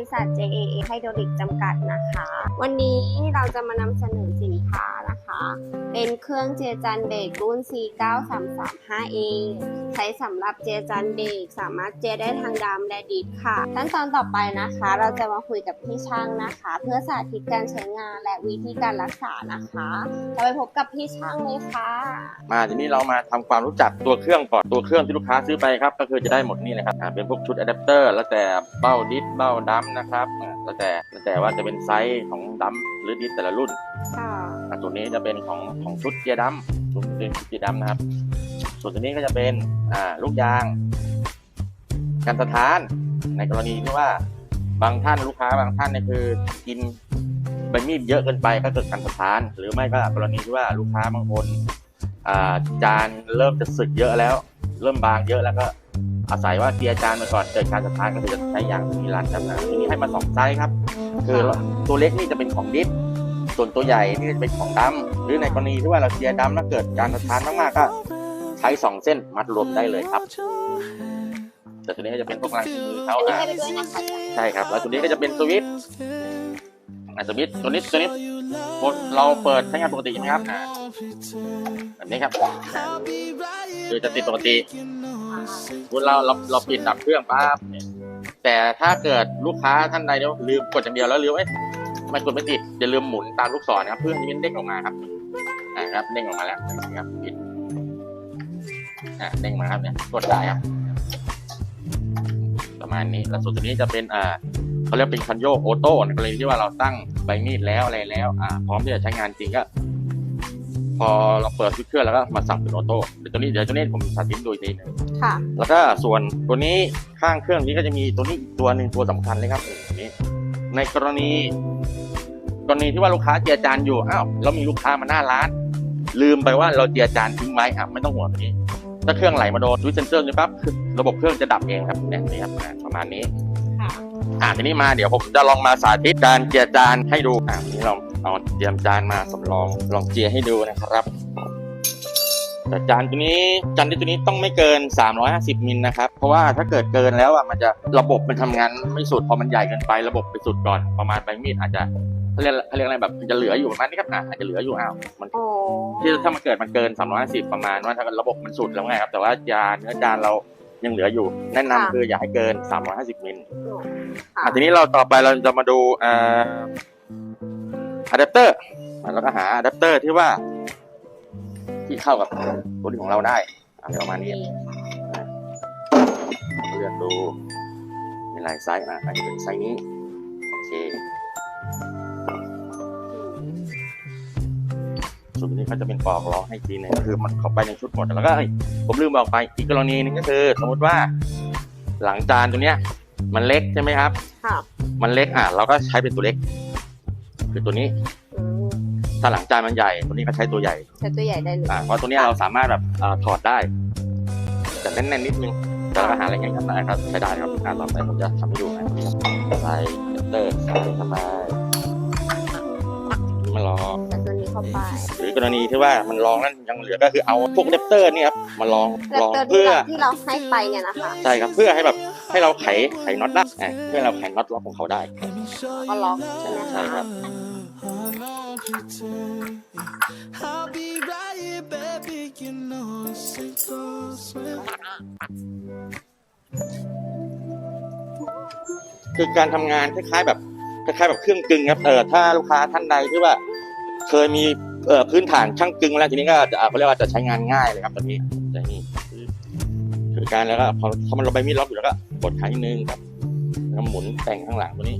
ริษัท JAA Hydraulic จำกัดนะคะ วันนี้เราจะมานำเสนอสินค้า เป็นเครื่องเจยจันเบรกรุ่น C9335A ใช้สำหรับเจยจันเบรกสามารถเจยได้ทางดำและดิดค่ะ ขั้นตอนต่อไปนะคะ เราจะมาคุยกับพี่ช่างนะคะ เพื่อสาธิตการใช้งานและวิธีการรักษานะคะเราไปพบกับพี่ช่างเลยค่ะ มาทีนี้เรามาทำความรู้จักตัวเครื่องก่อนตัวเครื่องที่ลูกค้าซื้อไปครับ ก็คือจะได้หมดนี่เลยครับอ่าเป็นพวกชุดอะแดปเตอร์ แล้วแต่เบ้าดิสเบ้าดัมนะครับอ่าแล้วแต่แล้วแต่ว่าจะเป็นไซส์ของดัมหรือดิสแต่ละรุ่น ค่ะอ่า ตัวนี้จะเป็นของของชุดเกียร์ดัมชุดเป็นชุดเกียร์ดัมนะครับ ส่วนตัวนี้ก็จะเป็นอ่าลูกยางกันสะท้านในกรณีที่ว่าบางท่านลูกค้าบางท่านเนี่ยคือกินใบมีดเยอะเกินไปก็เกิดการสะท้าน หรือไม่ก็กรณีที่ว่าลูกค้าบางคนอ่าจานเริ่มจะสึกเยอะแล้ว เริ่มบางเยอะแล้วก็อาศัยว่าเกียร์จานมาก่อนเกิดการสะท้านก็คือจะใช้ยางมีรันครับนะที่นี่ให้มาสองไซส์ครับ คือตัวเล็กนี่จะเป็นของดิส ส่วนตัวใหญ่นี่จะเป็นของดำหรือในกรณีที่ว่าเราเกียร์ดำแล้วเกิดการสะท้านมากๆก็ใช้สองเส้นมัดรวมได้เลยครับแต่ตัวนี้ก็จะเป็นพวกรังมือเขาอะให้ไปด้วยนะคะใช่ครับ แล้วตัวนี้ก็จะเป็นสวิตช์อะสวิตช์ตัวนี้ตัวนี้เราเปิดใช้งานปกติใช่ไหมครับแบบนี้ครับอ่าคือจะติดปกติคุณเวลาเราเราปิดดับเครื่องปั๊บแต่ถ้าเกิดลูกค้าท่านใดเนี่ยลืมกดอย่างเดียวแล้วลืมเอ้ ไมกดไม่ติดอย่าลืมหมุนตามลูกศรนะครับเพื่อให้มันเด้งออกมาครับอ่าครับเด้งออกมาแล้วนะครับปิดอ่าเด้งมาครับเนี่ยกดได้ครับ ประมาณนี้แล้วส่วนตัวนี้จะเป็นอ่าเขาเรียกเป็นคันโยกโอโต้ในกรณีที่ว่าเราตั้งใบมีดแล้วอะไรแล้วอ่าพร้อมที่จะใช้งานจริงก็พอเราเปิดเครื่องแล้วก็มาสั่งเป็นออโต้เดี๋ยวตัวนี้เดี๋ยวตัวนี้ผมสาธิตดูอีกทีหนึงค่ะ แล้วก็ส่วนตัวนี้ข้างเครื่องนี้ก็จะมีตัวนี้อีกตัวหนึ่งตัวสำคัญเลยครับตัวนี้ ในกรณี กรณีที่ว่าลูกค้าเจียจานอยู่อ้าวเรามีลูกค้ามาหน้าร้าน ลืมไปว่าเราเจียจานทิ้งไว้อะไม่ต้องห่วงตัวนี้ ถ้าเครื่องไหลมาโดนสวิตช์เซนเซอร์นี่ปั๊บคือระบบเครื่องจะดับเองครับเนี่ยนี่ครับอะประมาณนี้ค่ะอ่าทีนี้มาเดี๋ยวผมจะลองมาสาธิตการเจียจานให้ดูอ่าทีนี้เราเอาเตรียมจานมาสำรองลองเจียให้ดูนะครับ แต่จานตัวนี้จานที่ตัวนี้ต้องไม่เกิน 350 มิลนะครับ เพราะว่าถ้าเกิดเกินแล้วอะมันจะระบบมันทำงานไม่สุดพอมันใหญ่เกินไประบบไปสุดก่อนประมาณใบมีดอาจจะเขาเรียกเขาเรียกอะไรแบบมันจะเหลืออยู่ประมาณนี้ครับอะอาจจะเหลืออยู่อ้าวมันโอ้ที่ถ้ามันเกิดมันเกิน 350 ประมาณว่าถ้าระบบมันสุดแล้วไงครับ แต่ว่าจานเนื้อจานเรายังเหลืออยู่ แนะนำคืออย่าให้เกิน 350 มิลค่ะอะทีนี้เราต่อไปเราจะมาดูอ่าอะแดปเตอร์แล้วก็หาอะแดปเตอร์ที่ว่า ที่เข้ากับตัวนี้ของเราได้อะไรประมาณนี้เลือกดูมีหลายไซส์อะอันนี้เป็นไซส์นี้โอเคส่วนนี้เขาจะเป็นปลอกรองให้อีกทีหนึงก็คือมันเข้าไปในชุดหมดแล้วก็เอ้ยผมลืมบอกไปอีกกรณีหนึงก็คือ สมมติว่า หลังจานตัวเนี้ย มันเล็กใช่ไหมครับ ค่ะ มันเล็กอะเราก็ใช้เป็นตัวเล็ก คือตัวนี้อืม ถ้าหลังจานมันใหญ่ตัวนี้ก็ใช้ตัวใหญ่ใช้ตัวใหญ่ได้เลยอ่าเพราะตัวเนี้ยเราสามารถแบบอ่าถอดได้แต่แน่นๆนิดนึงแต่เราก็หาอะไรง่ายๆได้ครับใช้ได้ครับอ่าต่อไปผมจะทำให้ดูนะใส่เดปเตอร์ใส่เข้ามานี่มาลองใส่ตัวนี้เข้าไปหรือกรณีที่ว่ามันลองแล้วยังเหลือก็คือเอาพวกเดปเตอร์เนี่ยครับมาลองแล้วลองตัวที่เพื่อเราที่เราให้ไปเนี่ยนะคะใช่ครับเพื่อให้แบบให้เราไขไขน็อตได้อ่าเพื่อให้เราไขน็อตล็อกของเขาได้ก็ล็อกใช่ไหมใช่คะ ครับ I'll be right here, baby. You know it's a ghost. คือการทำงานคล้ายๆแบบคล้ายๆแบบเครื่องกึ่งครับเออถ้าลูกค้าท่านใดที่ว่า เคยมีเออพื้นฐานช่างกึ่งแล้วทีนี้ก็จะเขาเรียกว่าจะใช้งานง่ายเลยครับตอนนี้ใช่นี่คือคือการแล้วก็พอพอมันเราใบมีดล็อกอยู่แล้วก็กดครั้งนึงครับแล้วหมุนแต่งข้างหลังตัวนี้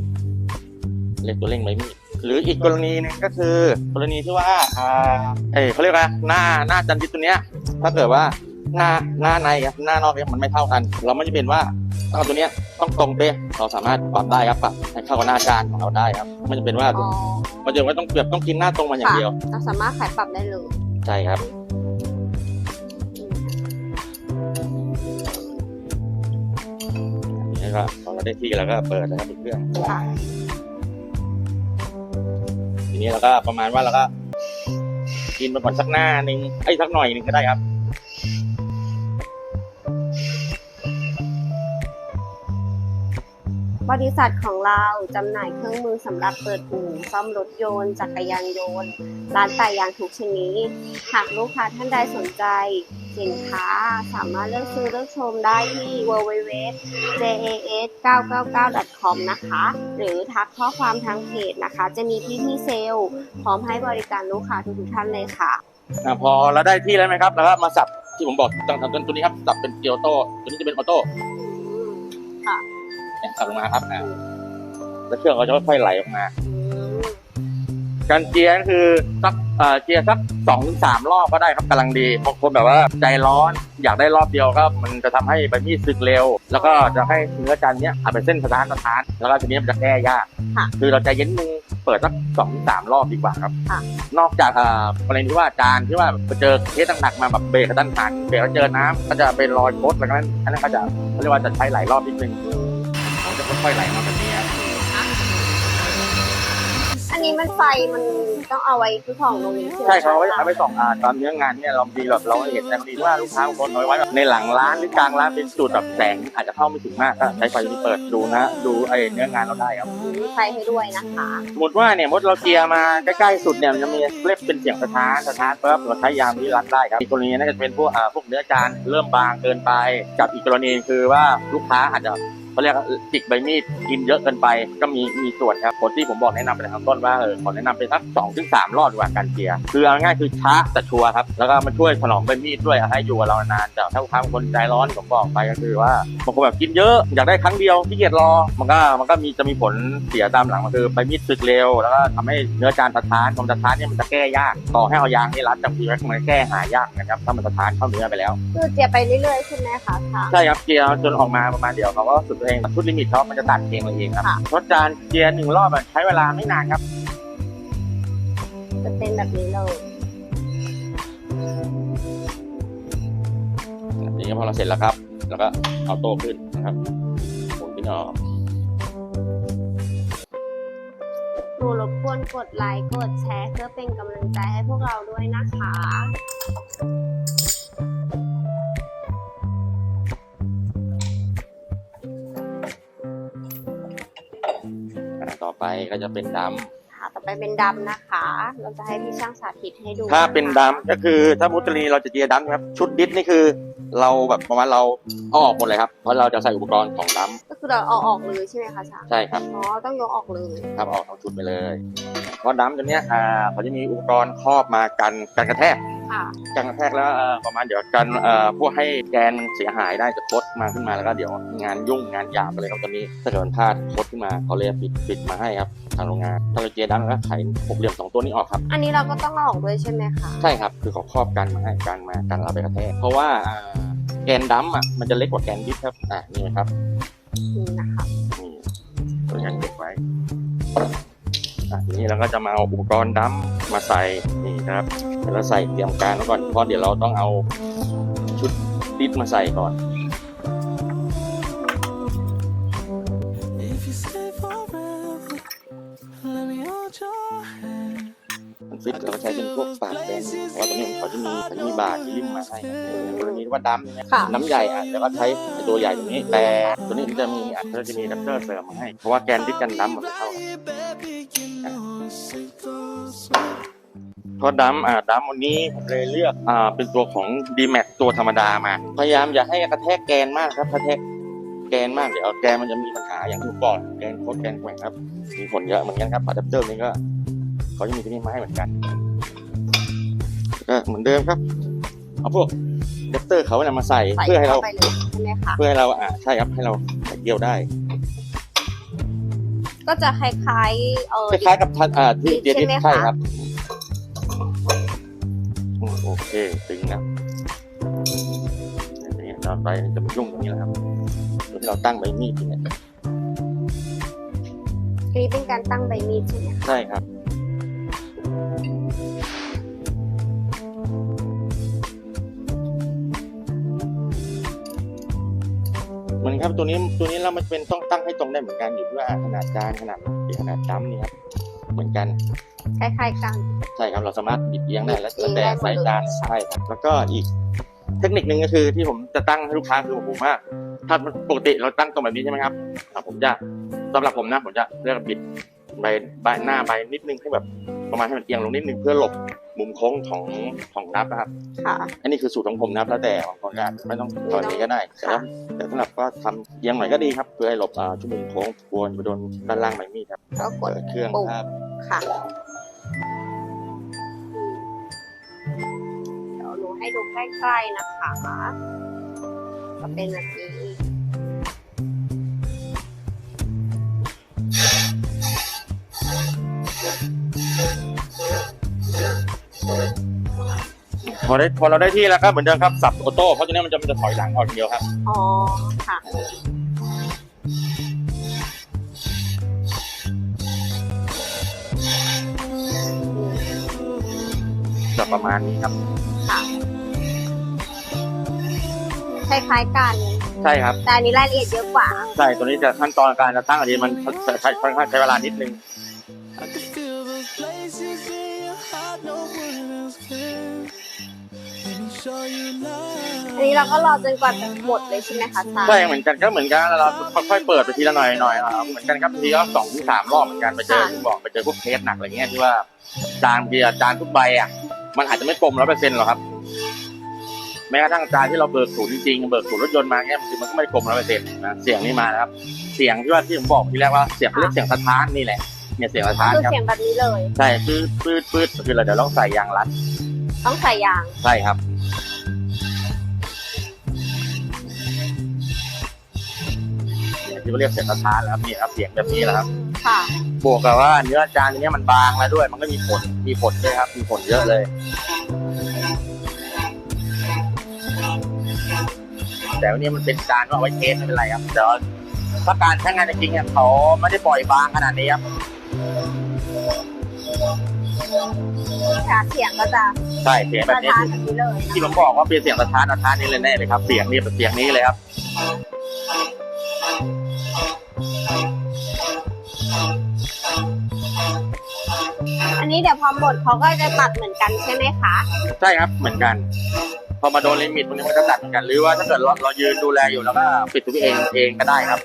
เรียกตัวเร่งใบมีด หรืออีกกรณีหนึงก็คือกรณีที่ว่าอ่าเอยเขาเรียกว่าหน้าหน้าจันทิตตัวเนี้ยถ้าเกิดว่าหน้าหน้าในกับหน้านอกเนี่ยมันไม่เท่ากัน เราไม่จำเป็นว่าต้องเอาตัวเนี้ยต้องตรงเป๊ะเราสามารถปรับได้ครับปรับให้เข้ากับหน้าจานของเราได้ครับไม่จำเป็นว่าอ๋อมันจะว่าต้องเปรียบต้องกินหน้าตรงมาอย่างค่ะเดียว เราสามารถขายปรับได้เลยใช่ครับ นี่ก็พอเราได้ที่แล้วก็เปิดนะครับเครื่องค่ะ นี้เราก็ประมาณว่าเราก็กินไปก่อนสักหน้าหนึ่งไอ้สักหน่อยหนึ่งก็ได้ครับบริษัทของเราจำหน่ายเครื่องมือสำหรับเปิดอู่ซ่อมรถยนต์ จักรยานยนต์ ร้านแต่ยางทุกชนิด หากลูกค้าท่านใดสนใจ สินค้าสามารถเลือกซื้อเลือกชมได้ที่ www.jas999.com นะคะ หรือทักข้อความทางเพจนะคะ จะมีพี่พี่ๆเซลล์พร้อมให้บริการลูกค้าทุกๆท่านเลยค่ะอ่าพอเราได้ที่แล้วไหมครับแล้วก็มาสับที่ผมบอกตั้งทำตัวนี้ครับสับเป็นเกียร์ออโต้ตัวนี้จะเป็นออโต้ค่ะเนี่ยสับลงมาครับอ่าแล้วเครื่องก็จะค่อยๆไหลออกมา การเจียร์ก็คือสักเอ่อเจียร์สักสองถึงสามรอบก็ได้ครับกำลังดีบางคนแบบว่าใจร้อนอยากได้รอบเดียวก็มันจะทำให้ใบมีดสึกเร็ว แล้วก็จะให้เนื้อจานเนี้ยอาจเป็นเส้นสะท้านสะท้านแล้วก็ทีนี้มันจะแก้ยากค่ะ คือเราใจเย็นนึงเปิดสักสองถึงสามรอบดีกว่าครับค่ะนอกจากอ่ากรณีที่ว่าจานที่ว่าไปเจอเคสหนักๆมาแบบเบรกกระทันหันเบรกแล้วเจอน้ำก็จะเป็นรอยโคตรแล้วนั้นอันนั้นก็จะเขาเรียกว่าจะใช้หลายรอบนิดนึงมันจะค่อยๆไหลมาแบบนี้ครับอั นนี้มันไฟมันต้องเอาไว้คือของตรงนี้ใช่ไหมใช่เขาเอาไว้คะเอาไว้ส่องอ่าตามเนื้องานเนี่ยเราดีแบบเราเห็นแต่ดีว่าลูกค้าบางคนเอาไว้แบบในหลังร้านหรือกลางร้านเป็นจุดแบบแสงอาจจะเข้าไม่ถึงมากก็ใช้ไฟนี้เปิดดูนะ ดูไอ้เนื้องานเราได้ครับมีไฟให้ด้วยนะคะสมมติว่าเนี่ยมดเราเจียร์มาใกล้ๆสุดเนี่ยมันจะมีเล็บเป็นเสียงสะท้านสะท้านปั๊บเราใช้ยางนี้รัดได้ครับอีกกรณีน่าจะเป็นพวกอ่าพวกเนื้อจานเริ่มบางเกินไปกับอีกกรณีคือว่าลูกค้าอาจจะ เขาเรียกว่าจิกใบมีดกินเยอะเกินไปก็มีมีส่วนครับคนที่ผมบอกแนะนำไปในข้างต้นว่าเออขอแนะนำเป็นสักสองถึงสามรอบดีกว่าการเจียร์คือเอาง่ายๆคือช้าแต่ชัวร์ครับแล้วก็มันช่วยถนอมใบมีดด้วยให้อยู่กับเรานานแต่ถ้าลูกค้าบางคนใจร้อนผมบอกไปก็คือว่าบางคนแบบกินเยอะอยากได้ครั้งเดียวขี้เกียจรอมันก็มันก็มีจะมีผลเสียตามหลังมันคือใบมีดสึกเร็วแล้วก็ทำให้เนื้อจานสะท้านความสะท้านเนี่ยมันจะแก้ยากต่อให้เอายางนี่รัดจับทีไว้มันแก้หายากนะครับถ้ามันสะท้านเข้าเนื้อไปแล้วคือเจียไปเรื่อยๆใช่ไหมคะค่ะใช่ครับเกียร์จนออกมาประมาณเดียวเขาก็สุดตัวเองชุดลิมิตเขามันจะตัดเองเองครับค่ะ รถจานเกียร์หนึ่งรอบอะใช้เวลาไม่นานครับจะเป็นแบบนี้เลยนี่ก็พอเราเสร็จแล้วครับ แล้วก็เอาโต้ขึ้นนะครับหมุนขึ้นออก หนูรบกวนกดไลค์ กดแชร์เพื่อเป็นกำลังใจให้พวกเราด้วยนะคะ ไปก็จะเป็นดำค่ะต่อไปเป็นดำนะคะ เราจะให้พี่ช่างสาธิตให้ดูถ้าเป็นดำก็คือถ้ามุตรีเราจะเจียร์ดำครับ ชุดดิสนี่คือ เราแบบประมาณเราเอาออกหมดเลยครับเพราะเราจะใส่อุปกรณ์ของดก็คือเราเอาออกเลยใช่ไหมคะช่างำใช่ครับ อ๋อต้องยกออกเลยครับเอาเอาชุดไปเลย เพราะดำตัวเนี้ยอ่าเขาจะมีอุปกรณ์ครอบมากันกันกระแทก ค่ะกันกระแทกแล้วเอ่อประมาณเดี๋ยวกันเอ่อพวกให้แกนเสียหายได้จะคดมาขึ้นมาแล้วก็เดี๋ยวงานยุ่งงานหยาบอะไรครับตอนนี้ถ้าเกิดมันพลาดคดขึ้นมาเขาเลยปิดปิดมาให้ครับทางโรงงานถ้าเราเจียร์ดำแล้วก็ไขหกเหลี่ยมสองตัวนี้ออกครับอันนี้เราก็ต้องเอาออกด้วยใช่ไหมคะใช่ครับคือเขาครอบกันมาให้กันมากันเราไปกระแทกเพราะว่าอ่าแกนดัมอะมันจะเล็กกว่าแกนดิสครับอ่านี่นะครับนี่นะคะนี่ตัวอย่างเก็บไว้ อะทีนี้เราก็จะมาเอาอุปกรณ์ดัมมาใส่นี่นะครับเดี๋ยวเราใส่เตรียมการไว้ก่อนเพราะเดี๋ยวเราต้องเอาชุดดิสมาใส่ก่อน If you stay forever, let me hold your hand. มันฟิตเราก็ใช้เป็นพวกปากแบนเพราะว่าตัวนี้เขาจะมีเขาจะมีบาร์ที่ริมมาให้ในกรณีที่ว่าดัมเนี่ยค่ะ น้ำใหญ่อะแล้วก็ใช้ไอ้ตัวใหญ่ตรงนี้แต่ตัวนี้มันจะมีอะก็จะมีดัปเตอร์เสริมมาให้เพราะว่าแกนดิสกันดัมมันไม่เท่ากัน เพราะดัมอ่าดัมวันนี้ผมเลยเลือกอ่าเป็นตัวของ d m a x ตัวธรรมดามา พยายามอย่าให้กระแทกแกนมากครับกระแทกแกนมากเดี๋ยวแกนมันจะมีปัญหาอย่างที่ผมบอกแกนโคตรแกนแกว่งครับ มีผลเยอะเหมือนกันครับอะแดปเตอร์นี้ก็เขาจะมีที่นี่มาให้เหมือนกันก็เหมือนเดิมครับเอาพวกอะแดปเตอร์เขาเนี่ยมาใส่ใส่เพื่อให้เราเข้าไปเลยใช่ไหมคะ เพื่อให้เราอ่าใช่ครับให้เราใส่เกี่ยวได้ก็จะคล้ายๆเออคล้ายๆกับทันอ่าที่ดิเดียสดิใช่ไหมคะ ใช่ครับอืมโอ เคตึงนะอย่างนี้ต่อไปจะมายุ่งตรงนี้แหละครับตรงที่เราตั้งใบมีดอยู่เนี่ยอันนี้เป็นการตั้งใบมีดใช่ไหมคะใช่ครับมันครับตัวนี้ตัวนี้เรามันเป็นต้องตั้งให้ตรงได้เหมือนกันอยู่ที่ว่าขนาดจานขนาดขนาดจ้ำนี่ครับ เหมือนกันคล้ายๆกัน ใช่ครับเราสามารถบิดเอียงได้แล้วบิดเอีแล้วยงแต่ได้หมดเลยสายจานใช่ครับแล้วก็อีกเทคนิคหนึ่งก็คือที่ผมจะตั้งให้ลูกค้าคือผมว่าถ้าปกติเราตั้งตรงแบบนี้ใช่ไหมครับอะผมจะสำหรับผมนะผมจะเลือกบิดใบใบหน้าใบนิดนึงให้แบบประมาณให้มันเอียงลงนิดนึงเพื่อหลบมุมโค้งของของนับนะครับค่ะอันนี้คือสูตรของผมนะครับแล้วแต่บางคนอาจจะไม่ต้องตอนนี้ก็ได้แต่ค่ะแต่สำหรับก็ทำเอียงหน่อยก็ดีครับเพื่อให้หลบอ่าชั่วโมงโค้งกลัวจะไปโดนด้านล่างใบมีดครับก็กเปิดดเครื่องปุ่มครับ ค่ะ เดี๋ยวหนูให้ดูใกล้ๆนะคะก็เป็นแบบนี้พอได้พอเราได้ที่แล้วก็เหมือนเดิมครับสับออโต้เพราะฉะนั้นมันจะมันจะถอยหลังออกอย่างเดียวครับ อ๋อ ค่ะ จะประมาณนี้ครับ ค่ะคล้ายๆกัน ใช่ครับ แต่อันนี้รายละเอียดเยอะกว่า ใช่ตัวนี้จะขั้นตอนการจะตั้งอันนี้มันใช้ค่อนข้างใช้เวลานิดนึง I can feel those places in your heart no one else can. Let me show you อันนี้ love. เราก็รอจนกว่าจะหมดเลยใช่ไหมคะซาใช่เหมือนกันก็เหมือนกันเราค่อยๆเปิดไปทีละหน่อยหน่อยอ่าเหมือนกันครับทีก็สองถึงสามรอบเหมือนกันไปเจอที่บอกไปเจอพวกเคสหนักอะไรเงี้ยที่ว่าจานเบียร์จานทุกใบอะ มันอาจจะไม่กลมร้อยเปอร์เซ็นต์หรอกครับ แม้กระทั่งจานที่เราเบิกศูนย์จริงๆเบิกศูนย์รถยนต์มาเงี้ยบางทีมันก็ไม่กลมร้อยเปอร์เซ็นต์นะเสียงนี่มานะครับ เสียงที่ว่าที่ผมบอกทีแรกว่าเสียงเขาเรียกเสียงสะท้านนี่แหละเนี่ยเสียงสะท้านคือครับเสียงแบบนี้เลย ใช่ปืดปืดปืดคือเราเดี๋ยวต้องใส่ยางรัดต้องใส่ยาง ใช่ครับ เนี่ยที่เขาเรียกเสียงสะท้านแล้วครับนี่ครับเสียงแบบนี้แหละครับ ค่ะ บวกกับว่าเนื้อจานเนี้ยมันบางแล้วด้วย มันก็มีผลมีผลด้วยครับ มีผลเยอะเลย แต่วันนี้มันเป็นจานว่าเอาไว้เทสไม่เป็นไรครับแต่ว่าถ้าการใช้งานจริงๆเนี่ยเขาไม่ได้ปล่อยบางขนาดนี้ครับค่ะเสียงก็จะใช่เสียงแบบสะนี้ท้านแบบนี้เลยที่ผมบอกว่าเป็นเสียงสะท้านสะท้านนี่เลยแน่เลยครับ เสียงนี่เป็นเสียงนี้เลยครับอัน นี้เดี๋ยวพอหมดเขาก็จะตัดเหมือนกันใช่ไหมคะ ใช่ครับเหมือนกัน พอมาโดนลิมิตตรงนี้มันก็ตัดเหมือนกัน หรือว่าถ้าเกิดเราเรายืนดูแลอยู่แล้วก็ปิดตัวเองเองก็ได้ครับ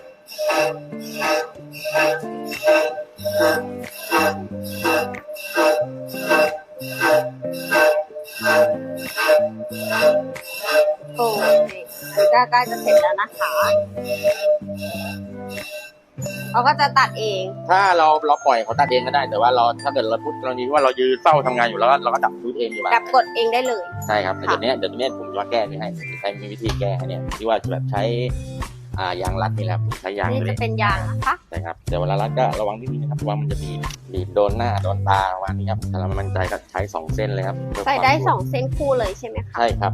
โอ้ยก็ใกล้จะเสร็จแล้วนะคะ เขาก็จะตัดเอง ถ้าเราเราปล่อยเขาตัดเองก็ได้ แต่ว่าเราถ้าเกิดเราพูดกรณีที่ว่าเรายืนเฝ้าทำงานอยู่แล้วก็เราก็ดับชุดเองอยู่บ้างกับกดเองได้เลย ใช่ครับแต่เดี๋ยวนี้เดี๋ยวนี้ผมจะมาแก้นี่ให้ใช้มีวิธีแก้ให้เนี่ยที่ว่าจะแบบใช้อ่ายางรัดนี่แหละครับใช้ยางนี่เลจะยเป็นยางนะคะใช่ครับแต่เวลารัดก็ระวังนิดนึงนะครับว่ามันจะบีบบีบโดนหน้าโดนตาประมาณนี้ครับถ้าเราไม่มั่นใจก็ใช้สองเส้นเลยครับเพื่อใส่ได้ความสองเส้นคู่เลยใช่ไหมคะใช่ครับ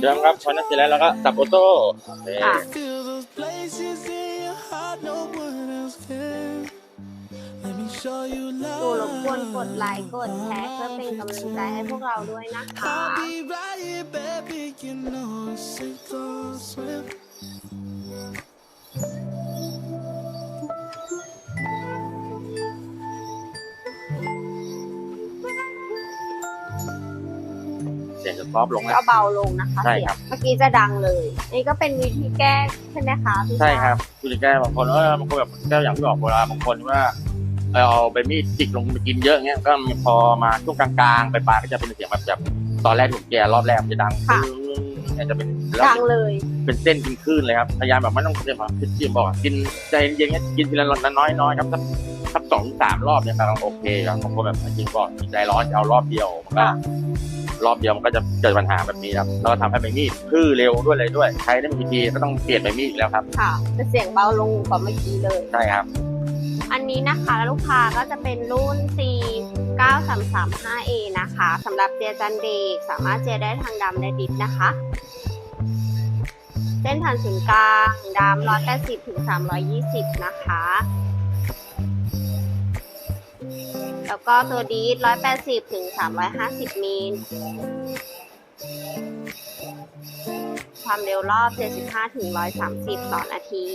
เนี่ยครับเหมือนเดิมครับพอนั้นเสร็จแล้วเราก็สับออโต้โอเคค่ะ feel those places in your heart no one else can. Let me show you ดูรบกวนกด love. ไลค์กดแชร์เพื่อเป็นกำลังใจให้พวกเราด้วยนะคะ ซอฟต์ลงแล้วก็เบาลงนะคะใช่เสียครังบเมื่อกี้จะดังเลย นี่ก็เป็นวิธีแก้ใช่ไหมคะพี่ใช่ชาครับคือแก้บางคนเออบางคนแบบแก้อย่างที่บอกเวลาบางคนว่าเอาใบมีดจิกลงไปกินเยอะเงี้ยก็พอมาช่วงกลางๆไปปลายก็จะเป็นเสียงแบบแบบตอนแรกถูกแก่รอบแรกมันจะดังปึ้งเนี่ยจะเป็นแล้วดังเลยเป็นเส้นกินคลื่นเลยครับพยายามแบบไม่ต้องเรียกว่าที่ผมบอกอะกินใจเย็นๆเงี้ยกินทีละน้อยๆน้อยๆครับสักสักสองถึงสามรอบเนี่ยกำลังโอเคครับบางคนแบบจริงก่อนใจร้อนจะเอารอบเดียวมันก็ค่ะ รอบเดียวมันก็จะเกิดปัญหาแบบนี้ครับแล้วก็ทำให้ใบมีดพื้เร็วด้วยเลยด้วยใช้ได้ไม่กี่ทีก็ต้องเปลี่ยนใบมีดอีกแล้วครับค่ะจะเสียงเบาลงกว่าเมื่อกี้เลย ใช่ครับ อันนี้นะคะลูกค้าก็จะเป็นรุ่น C 9335A นะคะสำหรับเจียจันเด็กสามารถเจียได้ทางดำและดิบนะคะ เส้นผ่านศูนย์กลางดำ180ถึง320 นะคะ แล้วก็ตัวดีด180 ถึง 350 มิล ความเร็วรอบ 75 ถึง 130 ต่อนาที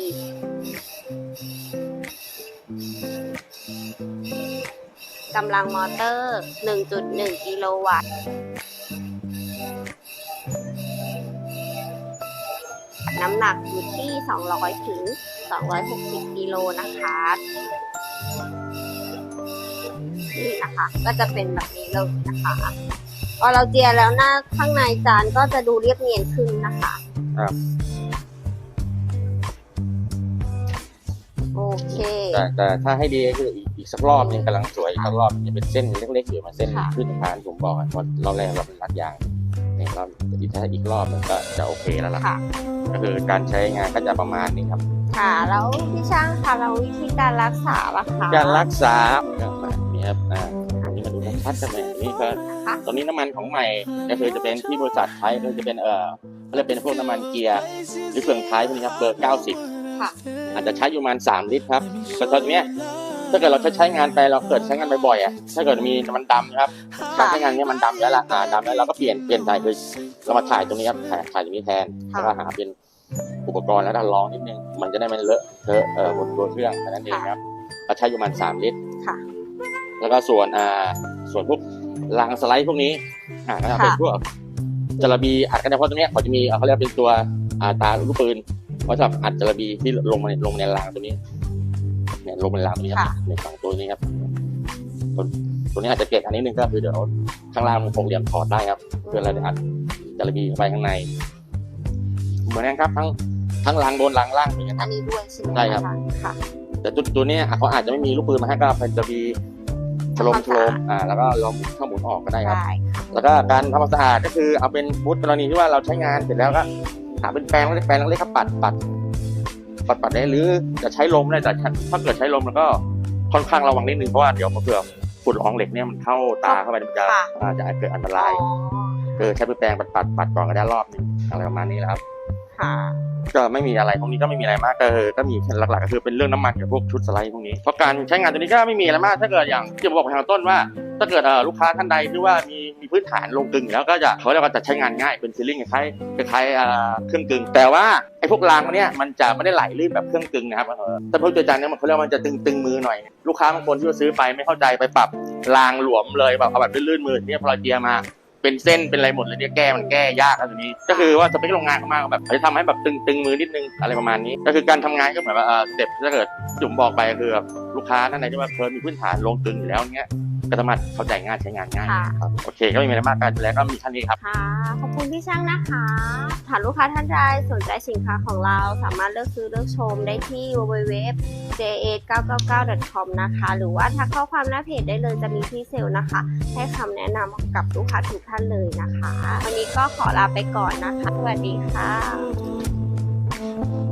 กำลังมอเตอร์ 1.1 กิโลวัตต์น้ำหนักอยู่ที่ 200 ถึง 260 กิโลนะคะ นี่นะคะ ก็จะเป็นแบบนี้เลยนะคะพอเราเจียแล้วหน้าข้างในจานก็จะดูเรียบเนียนขึ้นนะคะครับ โอเค แต่แต่ถ้าให้ดีก็คืออีกอีกสักรอบนึงกำลังสวยอีกสักรอบจะเป็นเส้นเล็กๆอยู่มาเส้นค่ะ ขึ้นฐานผมบอกอะว่าเราแรกเราเป็นรัดยางเนี่ยรอบอีกถ้าอีกรอบนึงก็จะโอเคแล้วล่ะค่ะ ก็คือการใช้งานก็จะประมาณนี้ครับ ค่ะ แล้วพี่ช่างคะเราวิธีการรักษาล่ะคะ การรักษาก็แบบนี้ ครับอ่าตรงนี้มาดูชัดๆกันเลยนี่ก็นะคะตอนนี้น้ำมันของใหม่ก็คือจะเป็นที่บริษัทใช้ก็จะเป็นเอ่อก็จะเป็นพวกน้ำมันเกียร์หรือเฟืองท้ายพวกนี้ครับเบอร์ 90 ค่ะ อาจจะใช้อยู่ประมาณ 3 ลิตรครับแต่ตอนเนี้ยถ้าเกิดเราใช้ใช้งานไปเราเกิดใช้งานบ่อยๆอะถ้าเกิดมีน้ำมันดำนะครับการใช้งานเนี้ยมันดำแล้วล่ะอ่าดำแล้วเราก็เปลี่ยนเปลี่ยนถ่ายคือเรามาถ่ายตรงนี้ครับถ่ายถ่ายตรงนี้แทนค่ะแล้วก็หาเป็นอุปกรณ์แล้วก็ลองนิดนึงมันจะได้ไม่เลอะเทอะเอ่อบนตัวเครื่องแค่นั้นเองครับก็ใช้อยู่ประมาณ3ลิตรค่ะ แล้วก็ส่วนอ่าส่วนพวกรางสไลด์พวกนี้อ่าก็จะเป็นค่ะพวกจระบีอัดกันเฉพาะตรงเนี้ยเขาจะมีอ่าเขาเรียกว่าเป็นตัวอ่าตาลูกปืนไว้สำหรับอัดจระบีที่ลงมาในลงในรางตัวนี้เนี่ยลงมาในรางตัวนี้ครับค่ะในสองตัวนี้ครับตัวตัวนี้อาจจะเก็บอันนี้นึงก็คือเดี๋ยวข้างล่างมันหกเหลี่ยมถอดได้ครับเพื่อเราจะอัดจระบีเข้าไปข้างใน เหมือนกันครับทั้งทั้งรางบนรางล่างเหมือนกันคอัรับนนี้ด้วยใช่ไหมใช่ครับค่ะแต่ตัวตัวเนี้ยอะเขาอาจจะไม่มีลูกปืนมาให้ก็เป็นจระบี ถล่มถล่มอ่าแล้วก็ลองหมุนเข้าหมุนออกก็ได้ครับ ได้แล้วก็การทำความสะอาดก็คือเอาเป็นมุดกรณีที่ว่าเราใช้งานเสร็จแล้วก็หาเป็นแปรงเล็กๆแปรงเล็กๆครับปัดปัดปัดปัดได้หรือจะใช้ลมได้แต่ถ้าเกิดใช้ลมแล้วก็ค่อนข้างระวังนิดนึงเพราะว่าเดี๋ยวเผื่อฝุ่นละอองเหล็กเนี่ยมันเข้าตาเข้าไปมันจะค่ะ อาจจะเกิดอันตอ๋รายอคือใช้เป็นแปรงปัดปัดปัดก่อนก็ได้รอบหนึงอะไรประมาณนี้แหละครับ ค่ะ ก็ไม่มีอะไรพวกนี้ก็ไม่มีอะไรมากก็คือก็มีหลักๆก็คือเป็นเรื่องน้ำมันกับพวกชุดสไลด์พวกนี้เพราะการใช้งานตัวนี้ก็ไม่มีอะไรมาก ถ้าเกิดอย่างที่ผมบอกไปทางต้นว่า ถ้าเกิดเอ่อลูกค้าท่านใดที่ว่ามีมีพื้นฐานลงกลึงอยู่แล้วก็จะเขาเรียกว่าจะใช้งานง่ายเป็นฟีลิ่งคล้ายๆคล้ายๆอ่าเครื่องกึ่งแต่ว่าไอ้พวกรางพวกเนี้ยมันจะไม่ได้ไหลลื่นแบบเครื่องกึ่งนะครับเออแต่พวกตัวจานเนี่ยมันเขาเรียกว่ามันจะตึงๆมือหน่อย ลูกค้าบางคนที่ว่าซื้อไปไม่เข้าใจไปปรับรางหลวมเลยแบบเอาแบบลื่นๆมือเนี่ยพอเราเจียมา เป็นเส้นเป็นอะไรหมดเลยเนี่ยแก้มันแก้ยากอะไรนี้ ก็คือว่าสเปคโรงงานเขามากแบบเขาจะทำให้แบบตึงๆมือนิดนึงอะไรประมาณนี้ ก็คือการทำงานก็เหมือนว่าเออเด็บถ้าเกิดจุ่มบอกไปคือแบบลูกค้าท่านไหนที่ว่าเคยมีพื้นฐานลงตึงอยู่แล้วเนี้ย ก็สามารถเข้าใจง่ายใช้งานง่ายค่ะ ครับโอเคก็ไม่มีอะไรมากการดูแลก็มีท่านนี้ครับ ค่ะ ขอบคุณพี่ช่างนะคะถ้าลูกค้าท่านใดสนใจสินค้าของเราสามารถเลือกซื้อเลือกชมได้ที่ www j999.com นะคะ หรือว่าทักข้อความหน้าเพจได้เลยจะมีพี่เซลล์นะคะ ให้คำแนะนำกับลูกค้าทุกท่านเลยนะคะ วันนี้ก็ขอลาไปก่อนนะคะ สวัสดีค่ะ